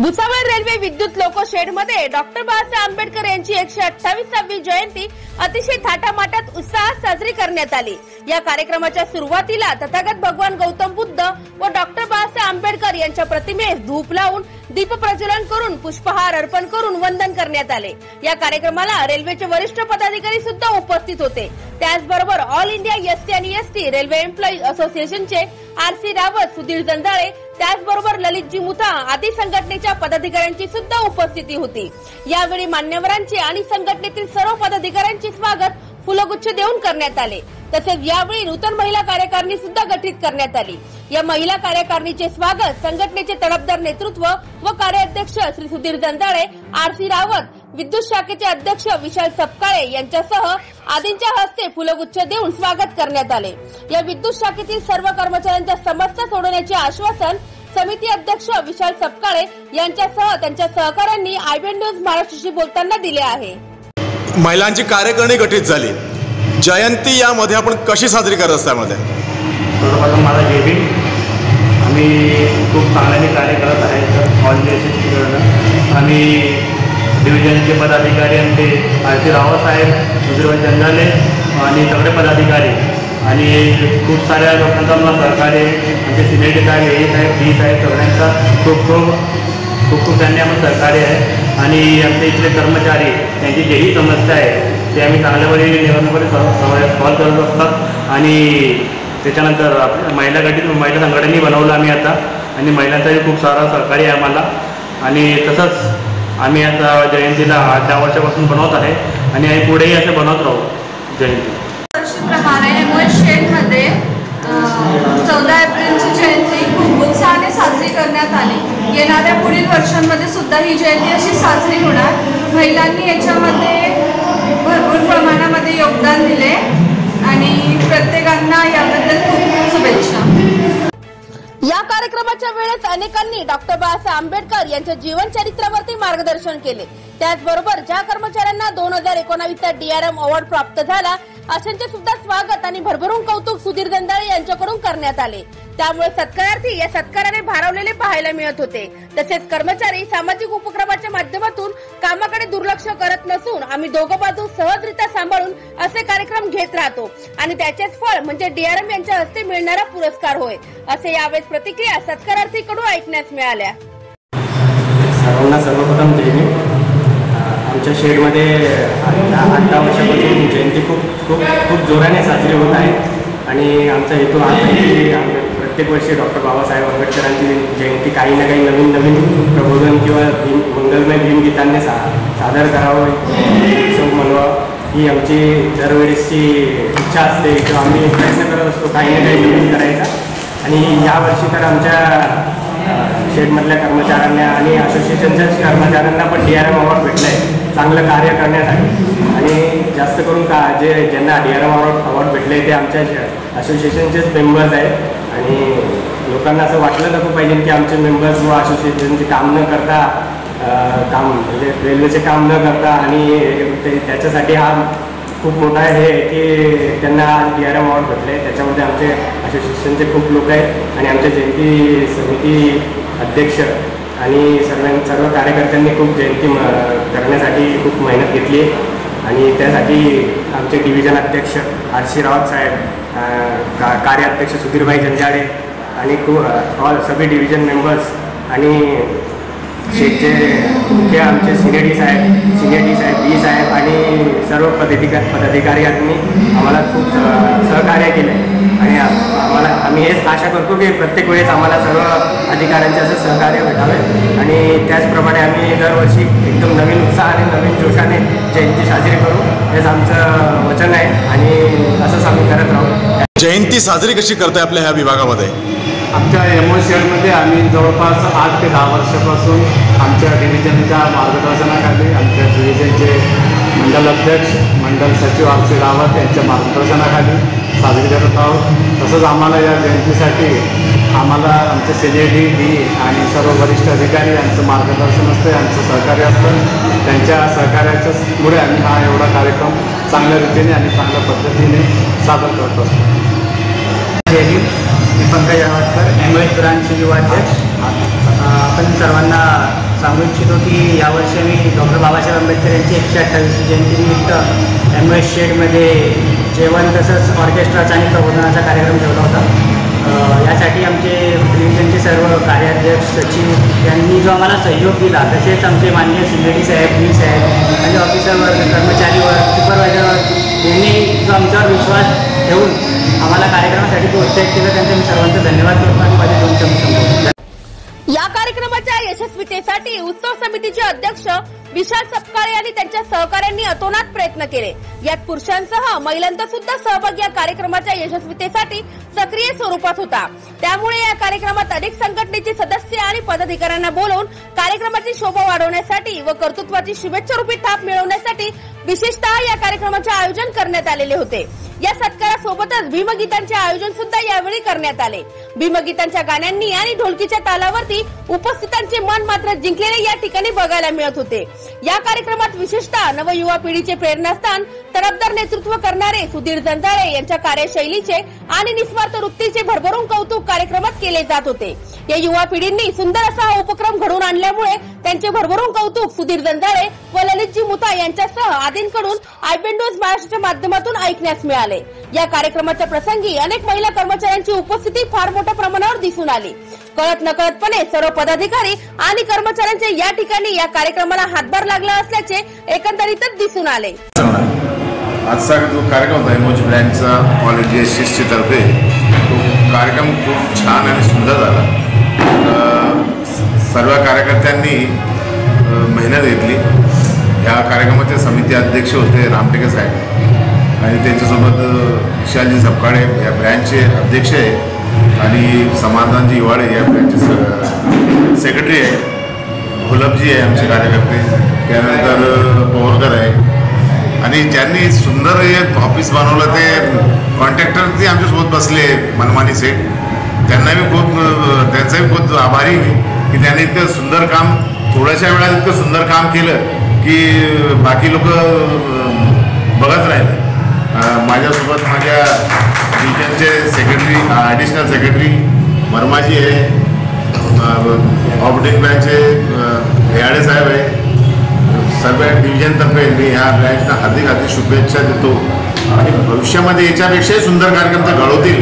Bhusawal railway विद्युत loco शेडमध्ये doctor Babasaheb Ambedkar यांची एकशे अठ्ठावीसावी जयंती अतिशय थाटामाटात उत्साहात साजरी करण्यात आली. या कार्यक्रमाच्या सुरुवातीला तथागत भगवान गौतम बुद्ध व डॉक्टर बाबासाहेब आंबेडकर यांच्या प्रतिमेस धूप लावून दीप प्रज्वलन करून पुष्पहार अर्पण करून वंदन करण्यात आले. या कार्यक्रमाला रेल्वेचे वरिष्ठ पदाधिकारी सुद्धा उपस्थित होते. त्याचबरोबर ऑल इंडिया एसटी आणि एसटी रेल्वे एम्प्लॉईज असोसिएशनचे आर सी रावत सुधीर जंजाळे त्याचबरोबर ललितजी मुथा आदी संघटनेच्या पदाधिकाऱ्यांची सुद्धा उपस्थिती होती. यावेळी मान्यवरांचे आणि संघटनेतील सर्व पदाधिकाऱ्यांचे स्वागत फुलगुच्छ देऊन करण्यात आले. तसेच यावेळी नूतन महिला कार्यकारिणी सुद्धा गठीत करण्यात आली. या महिला कार्यकारिणीचे स्वागत संघटनेचे तडफदार नेतृत्व व कार्याध्यक्ष श्री सुधीर दंदाळे आर सी रावत विद्युत शाखेचे अध्यक्ष विशाल सपकाळे यांच्यासह आदींच्या हस्ते फुलगुच्छ देऊन स्वागत करण्यात आले. या विद्युत शाखेतील सर्व कर्मचाऱ्यांच्या समस्या सोडवण्याचे आश्वासन समिती अध्यक्ष विशाल सपकाळे यांच्यासह त्यांच्या सहकाऱ्यांनी आयबीएन न्यूज महाराष्ट्राशी बोलताना दिले आहे. महिलांची कार्यकारिणी गठीत झाली. जयंती यामध्ये आपण कशी साजरी करत असता त्यामध्ये सर्वप्रथम माझा आम्ही खूप चांगल्याने कार्य करत आहेत ऑल इंडिया आम्ही डिव्हिजनचे पदाधिकारी आणि ते आर सी रावत साहेब सुधीरभाई जंजाले आणि सगळे पदाधिकारी आणि खूप साऱ्या लोकांचा मला सहकार्य म्हणजे सिनेटी आहे ए साहेब बी आहे सगळ्यांचा खूप खूप खूप खूप त्यांनी आम्हाला सहकार्य आहे. आणि आमचे इथले कर्मचारी त्यांची जेही समस्या आहे ते आम्ही चांगल्यापणे लेवलमध्ये सॉल्व करत असतात. आणि त्याच्यानंतर आपल्या महिला गटी महिला संघटनाही बनवलं आम्ही आता. आणि महिलांचाही खूप सारा सहकार्य आहे आम्हाला. आणि तसंच आम्ही आता जयंतीला त्या वर्षापासून बनवत आहे. आणि आम्ही पुढेही असे बनवत राहू जयंती. करण्यात आली. येणाऱ्या पुढील वर्षांमध्ये सुद्धा ही जयंती अशी साजरी होणार. महिलांनी याच्यामध्ये भरपूर प्रमाणामध्ये योगदान दिले आणि प्रत्येकांना याबद्दल खूप खूप शुभेच्छा. या कार्यक्रमाच्या वेळेस अनेकांनी डॉक्टर बाबासाहेब आंबेडकर यांच्या जीवन चरित्रावरती मार्गदर्शन केले. त्याचबरोबर ज्या कर्मचाऱ्यांना दोन हजार एकोणावीसचा डीआरएम अवॉर्ड प्राप्त झाला अशांचे सुद्धा स्वागत आणि भरभरून कौतुक सुधीर दंदाळे यांच्याकडून करण्यात आले. त्यामुळे सत्कारार्थी या सत्काराने भारावलेले पाहायला मिळत होते. तसेच कर्मचारी सामाजिक उपक्रमाच्या माध्यमातून कामाकडे दुर्लक्ष करत नसून आम्ही दोघं बाजू सहजरित्या सांभाळून असे कार्यक्रम घेत राहतो. आणि त्याचेच फळ म्हणजे डीआरएम यांच्या हस्ते मिळणारा पुरस्कार होय असे यावेळेस प्रतिक्रिया सत्कारार्थीकडून ऐकण्यास मिळाल्या. सर्वांना सर्वप्रथम जय आमच्या शेडमध्ये आत्ता वर्षापासून जयंती खूप खूप खूप जोराने साजरी होत आहे. आणि आमचा हेतू हाच आहे की प्रत्येक वर्षी डॉक्टर बाबासाहेब आंबेडकरांची जयंती काही ना काही नवीन नवीन प्रबोधन किंवा भीम मंगलमय भीमगीतांनी सा सादर करावं उत्सव मनवा ही आमची दरवेळेसची इच्छा असते. किंवा आम्ही प्रयत्न करत असतो काही ना काही नवीन करायचा. आणि यावर्षी तर आमच्या शेडमधल्या कर्मचाऱ्यांना आणि असोसिएशनच्याच कर्मचाऱ्यांना पण डी आर एम अवॉर्ड भेटला आहे चांगलं कार्य करण्यासाठी. आणि जास्त करून का जे ज्यांना D R M award award भेटले ते आमच्या असोसिएशनचेच मेंबर्स आहेत. आणि लोकांना असं वाटलं नको पाहिजे की आमचे मेंबर्स व असोसिएशनचे काम न करता काम म्हणजे रेल्वेचे काम न करता आणि ते त्याच्यासाठी हा खूप मोठा हे आहे की त्यांना आज डी आर एम अवॉर्ड भेटले. त्याच्यामध्ये आमचे असोसिएशनचे खूप लोक आहेत आणि आमच्या जयंती समिती अध्यक्ष आणि सर्व सर्व कार्यकर्त्यांनी खूप जयंती म करण्यासाठी खूप मेहनत घेतली आणि त्यासाठी आमचे डिव्हिजन अध्यक्ष आर सी रावत साहेब का कार्याध्यक्ष सुधीरभाई जंजाडे आणि खूप ऑल सगळे डिव्हिजन मेंबर्स आणि शेठचे मुख्य आमचे सिनेडी साहेब सिनेडी साहेब बी साहेब आणि सर्व पदाधिका पदाधिकाऱ्यांनी आम्हाला खूप स- सहकार्य केलं आणि आम्हाला आम्ही हेच आशा करतो की प्रत्येक वेळेस आम्हाला सर्व अधिकाऱ्यांचे असं सहकार्य भेटावे. आणि त्याचप्रमाणे आम्ही दरवर्षी एकदम नवीन उत्साहाने नवीन जोशाने जयंती साजरी करू. हेच आमचं वचन आहे आणि असंच आम्ही करत राहू. जयंती साजरी कशी करताय आपल्या ह्या विभागामध्ये? आमच्या एमओ शेडमध्ये आम्ही जवळपास आठ ते दहा वर्षापासून आमच्या डिव्हिजनच्या मार्गदर्शनाखाली आमच्या डिव्हिजनचे मंडल अध्यक्ष मंडल सचिव आर सी रावत यांच्या मार्गदर्शनाखाली साजरी करत आहोत. तसंच आम्हाला या जयंतीसाठी आम्हाला आमचे सिनेडी डी आणि सर्व वरिष्ठ अधिकारी यांचं मार्गदर्शन असतं यांचं सहकार्य असतं. त्यांच्या सहकार्याच्यामुळे आम्ही हा एवढा कार्यक्रम चांगल्या रीतीने आणि चांगल्या पद्धतीने सादर करत असतो. मी Pankaj Awadkar M H branch युवा अध्यक्ष. आपण सर्वांना सांगू इच्छितो की यावर्षी आम्ही डॉक्टर बाबासाहेब आंबेडकर यांची एकशे अठ्ठावीस जयंतीनिमित्त एम एस शेडमध्ये जेवण तसंच ऑर्केस्ट्राचा आणि प्रबोधनाचा कार्यक्रम ठेवला होता. यासाठी आमचे डिव्हिजनचे सर्व कार्याध्यक्ष सचिव यांनी जो आम्हाला सहयोग दिला तसेच आमचे माननीय सिंगडी साहेब मी साहेब आणि ऑफिसरवर कर्मचारीवर सुपरवायझरवर यांनी जो आमच्यावर विश्वास ठेवून आम्हाला कार्यक्रमासाठी प्रोत्साहित केलं त्यांचे मी सर्वांचं धन्यवाद करतो आणि माझे दोन या कार्यक्रमाच्या यशस्वीतेसाठी उत्सव समितीचे अध्यक्ष विशाल सपकाळे यांनी त्यांच्या सहकाऱ्यांनी अतोनात प्रयत्न केले. यात पुरुषांसह महिलांचा सुद्धा सहभाग या कार्यक्रमाच्या यशस्वीतेसाठी सक्रिय स्वरूपात होता. त्यामुळे या कार्यक्रमात अनेक संघटनेचे सदस्य आणि पदाधिकाऱ्यांना बोलवून कार्यक्रमाची शोभा वाढवण्यासाठी व कर्तृत्वाची शुभेच्छा रूपी थाप मिळवण्यासाठी विशेषतः या कार्यक्रमाचे आयोजन करण्यात आलेले होते. या सत्कारासोबतच भीमगीतांचे आयोजन सुद्धा यावेळी करण्यात आले. भीमगीतांच्या गाण्यांनी आणि ढोलकीच्या तालावरती उपस्थितांचे मन मात्र जिंकलेले या ठिकाणी बघायला मिळत होते. या कार्यक्रमात विशेषतः नवयुवा पिढीचे प्रेरणास्थान तरबदार नेतृत्व करणारे सुधीर जंजाळे यांच्या कार्यशैलीचे आणि निस्वार्थ वृत्तीचे भरभरून कौतुक कार्यक्रमात केले जात होते. या युवा पिढींनी सुंदर असा हा उपक्रम घडवून आणल्यामुळे त्यांचे भरभरून कौतुक सुधीर जंजाळे व ललितजी मुता यांच्यासह आदींकडून आयबेंडोज महाराष्ट्राच्या माध्यमातून ऐकण्यास मिळाले. या कार्यक्रमाच्या प्रसंगी अनेक महिला कर्मचाऱ्यांची उपस्थिती फार मोठ्या प्रमाणावर दिसून आली. कळत नकळतपणे सर्व पदाधिकारी आणि कर्मचाऱ्यांचे या ठिकाणी या कार्यक्रमाला हातभार लागला असल्याचे एकंदरीतच दिसून आले. आजचा जो कार्यक्रम होता हिमोज ब्रँडचा कॉलेज इंडिया एस तर्फे तो कार्यक्रम खूप छान आणि सुंदर झाला. सर्व कार्यकर्त्यांनी मेहनत घेतली. या कार्यक्रमाचे समिती अध्यक्ष होते रामटेके साहेब. आणि त्यांच्यासोबत विशालजी सपकाळे या ब्रँचचे अध्यक्ष आहे. आणि समाधानजी हिवाळे या ब्रँचचे सेक्रेटरी आहे गुलाबजी आहे आमचे कार्यकर्ते. त्यानंतर अ, आहे. आणि ज्यांनी सुंदर हे ऑफिस बनवलं ते कॉन्ट्रॅक्टर ते आमच्यासोबत बसले मनमानी सेठ. त्यांना मी खूप त्यांचाही खूप आभारी मी की त्यांनी इतकं सुंदर काम थोड्याशा वेळात इतकं सुंदर काम केलं की बाकी लोक बघत राहिले. माझ्यासोबत माझ्या डिजनचे सेक्रेटरी ॲडिशनल सेक्रेटरी वर्माजी आहे. ऑपरेटिव्ह ब्रँचचे हेयाडे साहेब आहे. सर्व डिव्हिजनतर्फे मी ह्या ब्रँचना हार्दिक हार्दिक शुभेच्छा देतो. आणि भविष्यामध्ये याच्यापेक्षाही सुंदर कार्यक्रम ते घडवतील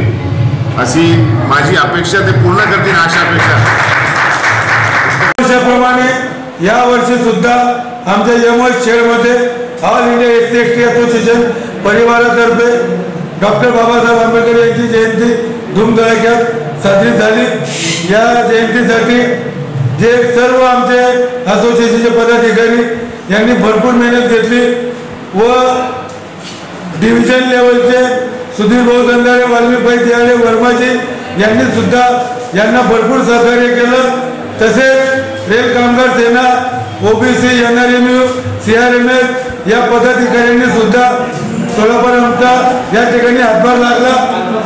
अशी माझी अपेक्षा ते पूर्ण करतील अशा अपेक्षा. वर्षाप्रमाणे या वर्षी सुद्धा आमच्या यमल शेडमध्ये all India S S T association परिवारातर्फे doctor Babasaheb Ambedkar यांची जयंती धूमधडाक्यात साजरी झाली. या जयंतीसाठी जे सर्व आमचे असोसिएशनचे पदाधिकारी यांनी भरपूर मेहनत घेतली व डिव्हिजन लेवलचे सुधीर भाऊ दंडारे वाल्मीभाई दियाळे वर्माजी यांनी सुद्धा यांना भरपूर सहकार्य केलं. तसेच रेल कामगार सेना OBC N R M U C R M S या पदाधिकाऱ्यांनी सुद्धा थोडाफार या ठिकाणी हातभार लागला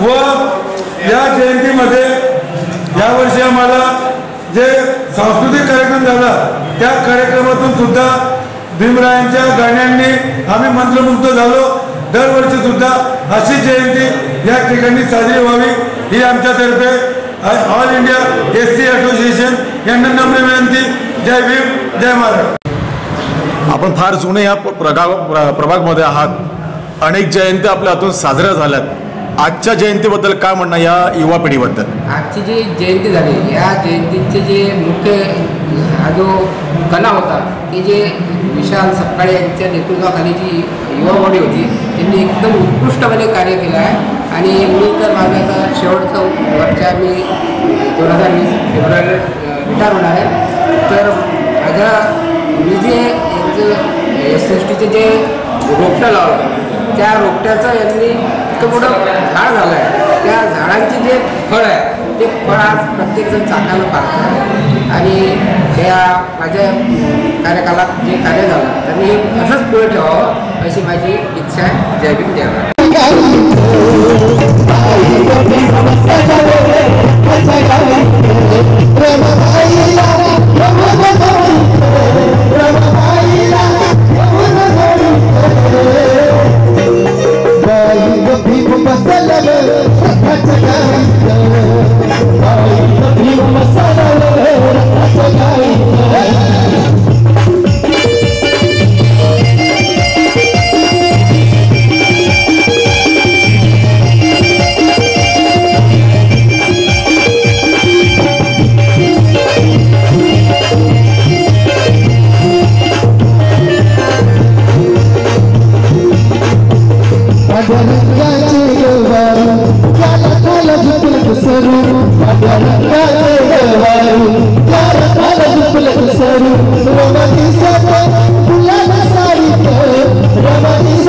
व या जयंतीमध्ये यावर्षी आम्हाला जे सांस्कृतिक कार्यक्रम झाला त्या कार्यक्रमातून सुद्धा भीमरायांच्या गाण्यांनी आम्ही मंत्रमुग्ध झालो. दरवर्षी सुद्धा अशी जयंती या ठिकाणी साजरी व्हावी ही आमच्यातर्फे all India S C association यांना नम्र विनंती. जय भीम जय महाराज आपण फार जुने या प्रभाग प्रभागमध्ये आहात. अनेक जयंत्या आपल्या हातून साजऱ्या झाल्यात. आजच्या जयंतीबद्दल काय म्हणणं या युवा पिढीबद्दल? आजची जी जयंती झाली या जयंतीचे जे मुख्य हा जो कणा होता ते जे विशाल सपकाळे यांच्या नेतृत्वाखाली जी युवा बॉडी होती त्यांनी एकदम उत्कृष्टपणे कार्य केलं आहे. आणि मी तर माझं आता शेवटचं वर्षा मी दोन हजार वीस फेब्रुवारी रिटायर होणार आहे. तर माझ्या मी जे एस एस टीचे जे रोपटं लावलं त्या रोपट्याचं यांनी इतकं मोठं झाड झालं आहे त्या झाडांचे जे फळ आहे ते फळ आज प्रत्येकजण चाकायला पाहतं आणि त्या माझ्या कार्यकालात जे कार्य झालं त्यांनी हे असंच पुढे ठेवावं अशी माझी इच्छा आहे. जय भीम जय Ramadi